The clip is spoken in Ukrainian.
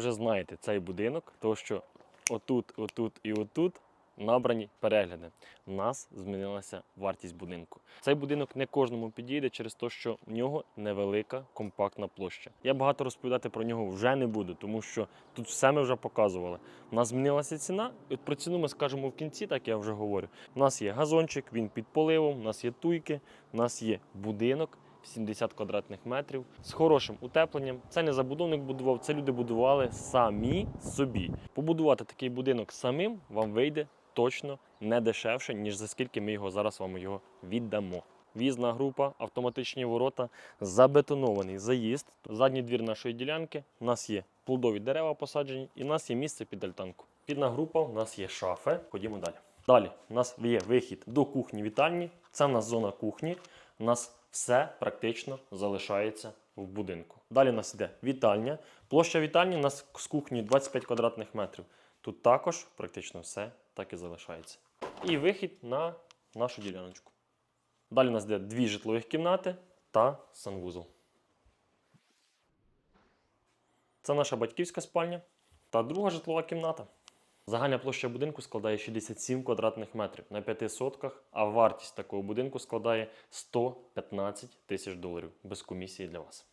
вже знаєте цей будинок, тому що отут, отут і отут набрані перегляди. У нас змінилася вартість будинку. Цей будинок не кожному підійде через те, що в нього невелика компактна площа. Я багато розповідати про нього вже не буду, тому що тут все ми вже показували. У нас змінилася ціна. От про ціну ми скажемо в кінці, так я вже говорю. У нас є газончик, він під поливом, у нас є туйки, у нас є будинок. 70 квадратних метрів з хорошим утепленням. Це не забудовник будував, це люди будували самі собі. Побудувати такий будинок самим вам вийде точно не дешевше, ніж за скільки ми його зараз вам його віддамо. В'їзна група, автоматичні ворота, забетонований заїзд. Задній двір нашої ділянки. У нас є плодові дерева посаджені, і у нас є місце під альтанку. Підна група, у нас є шафи. Ходімо далі. Далі у нас є вихід до кухні вітальні. Це у нас зона кухні. У нас все практично залишається в будинку. Далі у нас йде вітальня. Площа вітальні у нас з кухні 25 квадратних метрів. Тут також практично все так і залишається. І вихід на нашу діляночку. Далі у нас йде дві житлових кімнати та санвузол. Це наша батьківська спальня та друга житлова кімната. Загальна площа будинку складає 67 квадратних метрів на 5 сотках, а вартість такого будинку складає 115 тисяч доларів без комісії для вас.